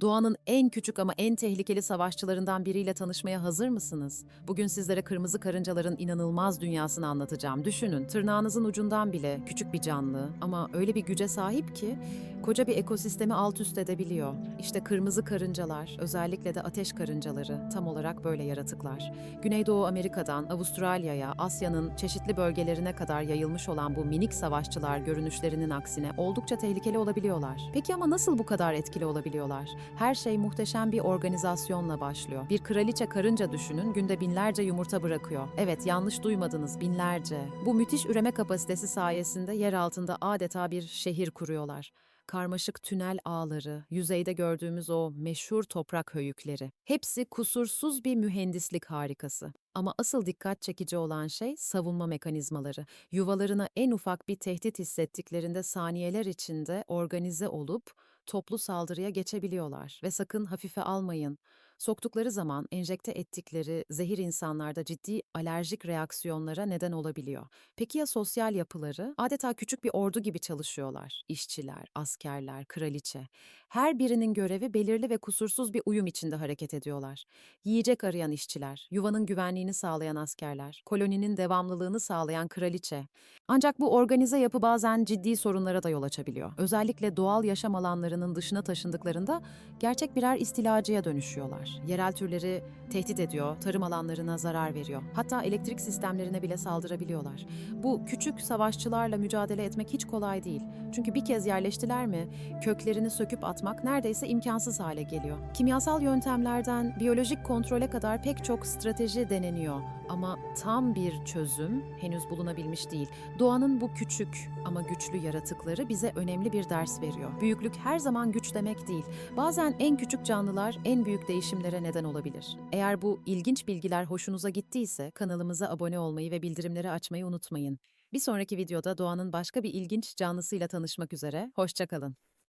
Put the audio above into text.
Doğanın en küçük ama en tehlikeli savaşçılarından biriyle tanışmaya hazır mısınız? Bugün sizlere kırmızı karıncaların inanılmaz dünyasını anlatacağım. Düşünün, tırnağınızın ucundan bile küçük bir canlı ama öyle bir güce sahip ki koca bir ekosistemi alt üst edebiliyor. İşte kırmızı karıncalar, özellikle de ateş karıncaları tam olarak böyle yaratıklar. Güneydoğu Amerika'dan Avustralya'ya, Asya'nın çeşitli bölgelerine kadar yayılmış olan bu minik savaşçılar görünüşlerinin aksine oldukça tehlikeli olabiliyorlar. Peki ama nasıl bu kadar etkili olabiliyorlar? Her şey muhteşem bir organizasyonla başlıyor. Bir kraliçe karınca düşünün, günde binlerce yumurta bırakıyor. Evet, yanlış duymadınız, binlerce. Bu müthiş üreme kapasitesi sayesinde yer altında adeta bir şehir kuruyorlar karmaşık tünel ağları, yüzeyde gördüğümüz o meşhur toprak höyükleri. Hepsi kusursuz bir mühendislik harikası. Ama asıl dikkat çekici olan şey savunma mekanizmaları. Yuvalarına en ufak bir tehdit hissettiklerinde saniyeler içinde organize olup toplu saldırıya geçebiliyorlar. Ve sakın hafife almayın. Soktukları zaman enjekte ettikleri zehir insanlarda ciddi alerjik reaksiyonlara neden olabiliyor. Peki ya sosyal yapıları? Adeta küçük bir ordu gibi çalışıyorlar. İşçiler, askerler, kraliçe. Her birinin görevi belirli ve kusursuz bir uyum içinde hareket ediyorlar. Yiyecek arayan işçiler, yuvanın güvenliğini sağlayan askerler, koloninin devamlılığını sağlayan kraliçe. Ancak bu organize yapı bazen ciddi sorunlara da yol açabiliyor. Özellikle doğal yaşam alanlarının dışına taşındıklarında gerçek birer istilacıya dönüşüyorlar. Yerel türleri tehdit ediyor, tarım alanlarına zarar veriyor. Hatta elektrik sistemlerine bile saldırabiliyorlar. Bu küçük savaşçılarla mücadele etmek hiç kolay değil. Çünkü bir kez yerleştiler mi, köklerini söküp atmak neredeyse imkansız hale geliyor. Kimyasal yöntemlerden biyolojik kontrole kadar pek çok strateji deneniyor. Ama tam bir çözüm henüz bulunabilmiş değil. Doğanın bu küçük ama güçlü yaratıkları bize önemli bir ders veriyor. Büyüklük her zaman güç demek değil. Bazen en küçük canlılar en büyük değişimlere neden olabilir. Eğer bu ilginç bilgiler hoşunuza gittiyse kanalımıza abone olmayı ve bildirimleri açmayı unutmayın. Bir sonraki videoda doğanın başka bir ilginç canlısıyla tanışmak üzere. Hoşçakalın.